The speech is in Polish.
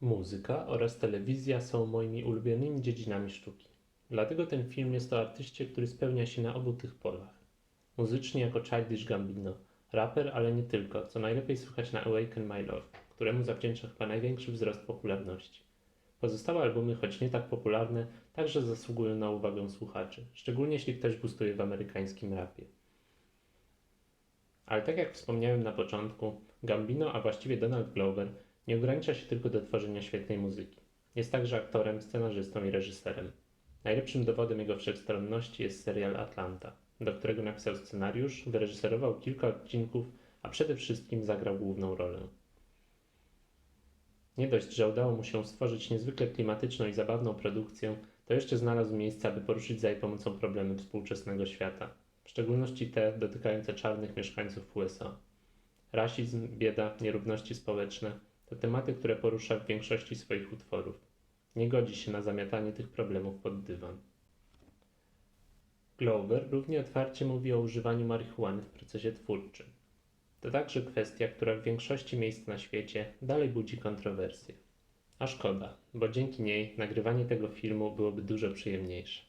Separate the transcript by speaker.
Speaker 1: Muzyka oraz telewizja są moimi ulubionymi dziedzinami sztuki. Dlatego ten film jest o artyście, który spełnia się na obu tych polach. Muzycznie jako Childish Gambino, raper, ale nie tylko, co najlepiej słychać na Awaken My Love, któremu zawdzięcza chyba największy wzrost popularności. Pozostałe albumy, choć nie tak popularne, także zasługują na uwagę słuchaczy, szczególnie jeśli ktoś gustuje w amerykańskim rapie. Ale tak jak wspomniałem na początku, Gambino, a właściwie Donald Glover, nie ogranicza się tylko do tworzenia świetnej muzyki. Jest także aktorem, scenarzystą i reżyserem. Najlepszym dowodem jego wszechstronności jest serial Atlanta, do którego napisał scenariusz, wyreżyserował kilka odcinków, a przede wszystkim zagrał główną rolę. Nie dość, że udało mu się stworzyć niezwykle klimatyczną i zabawną produkcję, to jeszcze znalazł miejsce, aby poruszyć za jej pomocą problemy współczesnego świata, w szczególności te dotykające czarnych mieszkańców USA. Rasizm, bieda, nierówności społeczne to tematy, które porusza w większości swoich utworów. Nie godzi się na zamiatanie tych problemów pod dywan. Glover równie otwarcie mówi o używaniu marihuany w procesie twórczym. To także kwestia, która w większości miejsc na świecie dalej budzi kontrowersje. A szkoda, bo dzięki niej nagrywanie tego filmu byłoby dużo przyjemniejsze.